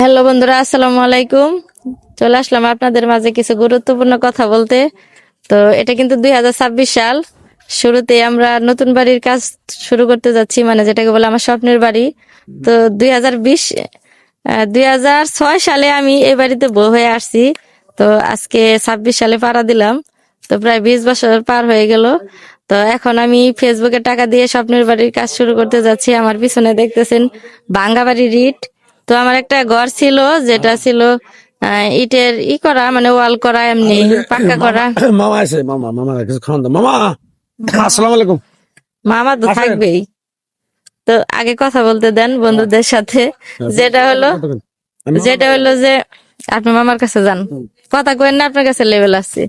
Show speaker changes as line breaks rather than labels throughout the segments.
Hello বন্ধুরা, আসসালামু আলাইকুম। চলে আসলাম আপনাদের মাঝে কিছু গুরুত্বপূর্ণ কথা বলতে। তো এটা কিন্তু দুই হাজার ছাব্বিশ সাল। শুরুতে আমরা নতুন বাড়ির কাজ শুরু করতে যাচ্ছি মানে যেটাকে বলে আমার স্বপ্নের বাড়ি। তো দুই হাজার বিশ দুই সালে আমি এই বাড়িতে বউ হয়ে আসছি। তো আজকে ছাব্বিশ সালে পাড়া দিলাম। তো প্রায় বিশ বছর পার হয়ে গেল। তো এখন আমি ফেসবুকে টাকা দিয়ে স্বপ্নের বাড়ির কাজ শুরু করতে যাচ্ছি। আমার পিছনে দেখতেছেন ভাঙ্গা বাড়ির ইট। তো আমার একটা ঘর ছিল যেটা ছিল আহ, ইটের ই করা মানে ওয়াল করা এমনি পাক্কা করা।
মামা আছে মামা মামা কিছু খাওয়ান মামা আসসালামু আলাইকুম।
মামা তো থাকবেই। তো আগে কথা বলতে দেন বন্ধুদের সাথে। যেটা হলো যেটা হলো যে আপনি মামার কাছে যান। কথা কেন না আপনার কাছে লেভেল আছে।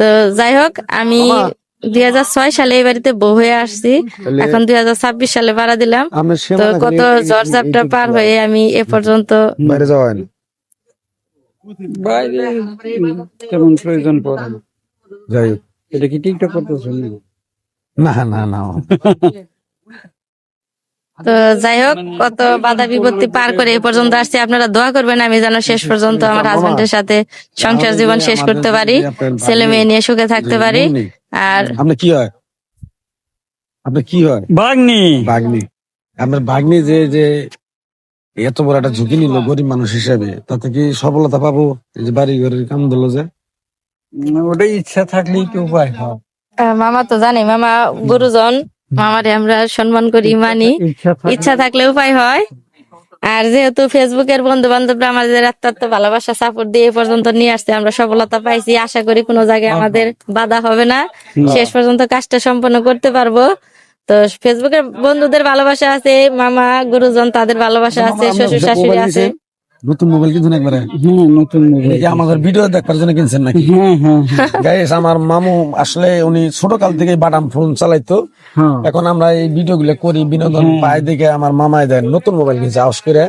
তো যাই হোক আমি দুই হাজার ছয় সালে এই বাড়িতে বউ হয়ে আসছি। এখন দুই হাজার ছাব্বিশ সালে ভাড়া দিলাম। তো কত ঝড় ঝাপটা পার হয়ে আমি এ পর্যন্ত
বাইরে যাওয়া হয়নি
বাইরে তেমন প্রয়োজন পড়ে না।
যাই হোক।
এটা কি টিকটক করতেছেন
না না না।
তো যাই হোক কত বাধা বিপত্তি পার করে এই পর্যন্ত আসছি। আপনারা দোয়া করবেন আমি যেন শেষ পর্যন্ত আমার হাজবেন্ডের সাথে সংসার জীবন শেষ করতে পারি ছেলে মেয়ে নিয়ে সুখে থাকতে পারি। আর
আপনি কি হয়? আপনি কি হয়?
বাগনি।
বাগনি। আপনার বাগনি যে যে এত বড় একটা ঝুঁকি নিল গরিব মানুষ হিসেবে তাতে কি সফলতা পাবো? এই যে বাড়ি ঘরের কাম দিল যে।
ওটাই ইচ্ছা থাকলে কি উপায় হয়?
মামা তো জানে মামা গুরুজন মামারে আমরা সম্মান করি মানি।
ইচ্ছা থাকলে
উপায় হয়। আর যেহেতু ফেসবুকের বন্ধু বান্ধবরা আমাদের অত্যন্ত ভালোবাসা সাপোর্ট দিয়ে এই পর্যন্ত নিয়ে আসছে আমরা সফলতা পাইছি আশা করি কোনো জায়গায় আমাদের বাধা হবে না। শেষ পর্যন্ত কাজটা সম্পন্ন করতে পারব। তো ফেসবুকের বন্ধুদের ভালোবাসা আছে মামা গুরুজন তাদের ভালোবাসা আছে শ্বশুর শাশুড়ি আছে।
নতুন মোবাইল কিনছেন একবারে?
হ্যাঁ নতুন মোবাইল
যে আমাদের ভিডিও দেখবার জন্য কিনছেন নাকি?
হ্যাঁ হ্যাঁ হ্যাঁ,
গাইস আমার মামু আসলে উনি ছোট কাল থেকে বাটাম ফোন চালাইতো।
হ্যাঁ।
এখন আমরা এই ভিডিও গুলো করি বিনোদন পাই দেখে আমার মামাই দেন নতুন মোবাইল কিনছে আউস করে।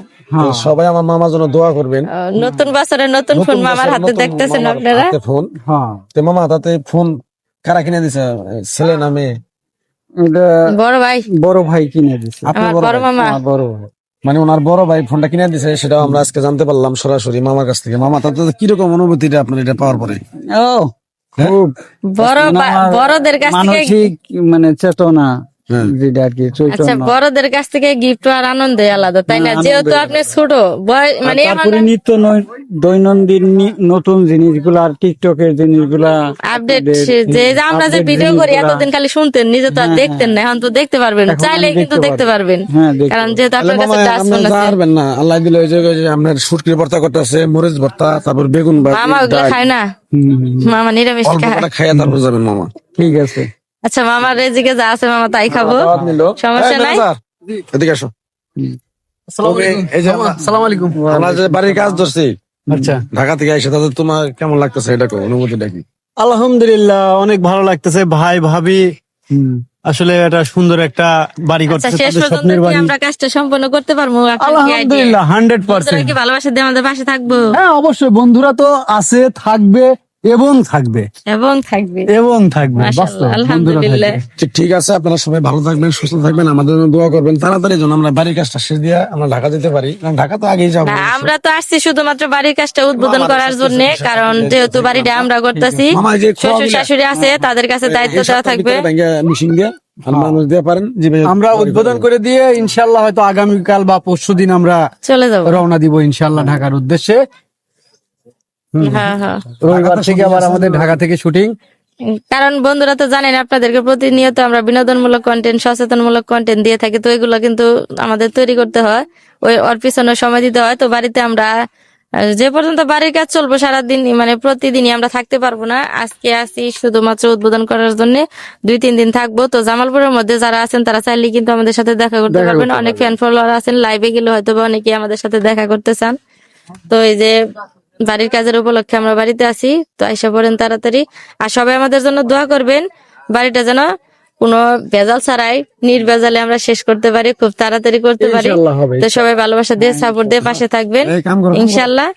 সবাই আমার মামার জন্য দোয়া করবেন।
নতুন বছরে নতুন ফোন মামার হাতে দেখতেছেন আপনারা?
হাতে ফোন।
হ্যাঁ।
তো মামা তাতে ফোন কারা কিনে দিছে? ছেলে নামে
বড় ভাই।
বড় ভাই কিনে দিছে।
আপনার বড়
বড় মামা।
বড় ভাই।
মানে ওনার বড় ভাই ফোনটা কিনে দিছে সেটাও আমরা আজকে জানতে পারলাম সরাসরি মামার কাছ থেকে। মামা তাতে কীরকম অনুভূতিটা আপনার এটা পাওয়ার পরে?
ও খুব
বড় বড়দের কাছ থেকে
মানসিক মানে চেতনা।
হ্যাঁ।
যেটা আর কি
আচ্ছা বড়দের কাছ থেকে গিফট আর আনন্দে আলাদা তাই না?
হ্যাঁ,
যেহেতু আপনি ছোট মানে
তারপরে নিত্য নৈ- দৈনন্দিন নতুন জিনিসগুলা আর টিকটকের জিনিসগুলা
আপডেট যে যে আমরা যে ভিডিও করি এতদিন খালি শুনতেন নিজে তো আর
হ্যাঁ,
দেখতেন না এখন তো দেখতে পারবেন চাইলে কিন্তু
দেখতে
পারবেন।
হ্যাঁ
কারণ যেহেতু আপনার কাছে আছে।
পারবেন না। আল্লাহ দিলে ওই যে যে আপনার সুটকির ভর্তা করতেছে মরিচ ভর্তা তারপর বেগুন ভাজি,
মামা ওগুলো খায় না। মামা নিরামিষ খায়।
খাইয়া তারপর যাবেন মামা।
ঠিক আছে।
আচ্ছা মামার রেজিকে যা আছে মামা তাই খাব। সমস্যা নাই।
এদিকে আসো। আমরা- যে বাড়ির কাজ ধরছি
আচ্ছা।
ঢাকা থেকে এসে তাদের তোমার কেমন লাগতেছে এটা
আলহামদুলিল্লাহ অনেক ভালো লাগতেছে। ভাই ভাবি আসলে এটা সুন্দর একটা বাড়ি
আচ্ছা
করতেছে
শেষ পর্যন্ত কি আমরা কাজটা সম্পন্ন করতে পারব?
আলহামদুলিল্লাহ
কি ভালোবাসা দিয়ে আমাদের পাশে থাকব?
হ্যাঁ অবশ্যই। বন্ধুরা তো আছে থাকবে। এবং থাকবে।
এবং থাকবে।
এবং থাকবে
আলহামদুলিল্লাহ।
ঠিক- আছে আপনারা সবাই ভালো থাকবেন সুস্থ থাকবেন আমাদের জন্য দোয়া করবেন। তাড়াতাড়ি যেন আমরা বাড়ির কাজটা শেষ দিয়ে আমরা ঢাকা যেতে পারি। কারণ ঢাকা তো আগেই যাব।
আমরা তো আসছি শুধুমাত্র বাড়ির কাজটা উদ্বোধন করার জন্য কারণ যেহেতু বাড়িটা আমরা করতেছি
যে
শ্বশুর শাশুড়ি আছে তাদের কাছে দায়িত্ব দেওয়া থাকবে।
মিশিং দিয়ে মানুষ দিয়ে পারেন
আমরা উদ্বোধন করে দিয়ে ইনশাল্লাহ হয়তো আগামীকাল বা পরশু দিন আমরা
চলে যাব।
রওনা দিব ইনশাল্লাহ ঢাকার উদ্দেশ্যে।
হ্যাঁ হ্যাঁ
রবিবার থেকে আবার আমাদের ঢাকা থেকে শুটিং।
কারণ বন্ধুরা তো জানেন আপনাদেরকে প্রতিনিয়ত আমরা বিনোদনমূলক কন্টেন্ট সচেতনমূলক কন্টেন্ট দিয়ে থাকি তো এগুলো কিন্তু আমাদের তৈরি করতে হয়। ওই ওর পিছনে সময় দিতে হয় তো বাড়িতে আমরা যে পর্যন্ত বাড়ির কাজ চলবো সারাদিন মানে প্রতিদিনই আমরা থাকতে পারব না। আজকে আসি শুধুমাত্র উদ্বোধন করার জন্য দুই তিন দিন থাকব। তো জামালপুরের মধ্যে যারা আছেন তারা চাইলে কিন্তু আমাদের সাথে দেখা করতে পারবেন। অনেক ফ্যান ফলোয়ার আছেন লাইভে গেলে হয়তো বা অনেকে আমাদের সাথে দেখা করতে চান। তো এই যে বাড়ির কাজের উপলক্ষে আমরা বাড়িতে আছি তো আইসা পড়েন তাড়াতাড়ি। আর সবাই আমাদের জন্য দোয়া করবেন বাড়িটা যেন কোনো ভেজাল ছাড়াই নির্ভেজালে আমরা শেষ করতে পারি খুব তাড়াতাড়ি করতে পারি। তো সবাই ভালোবাসা দিয়ে সাপোর্ট দিয়ে পাশে থাকবেন। ইনশাল্লাহ।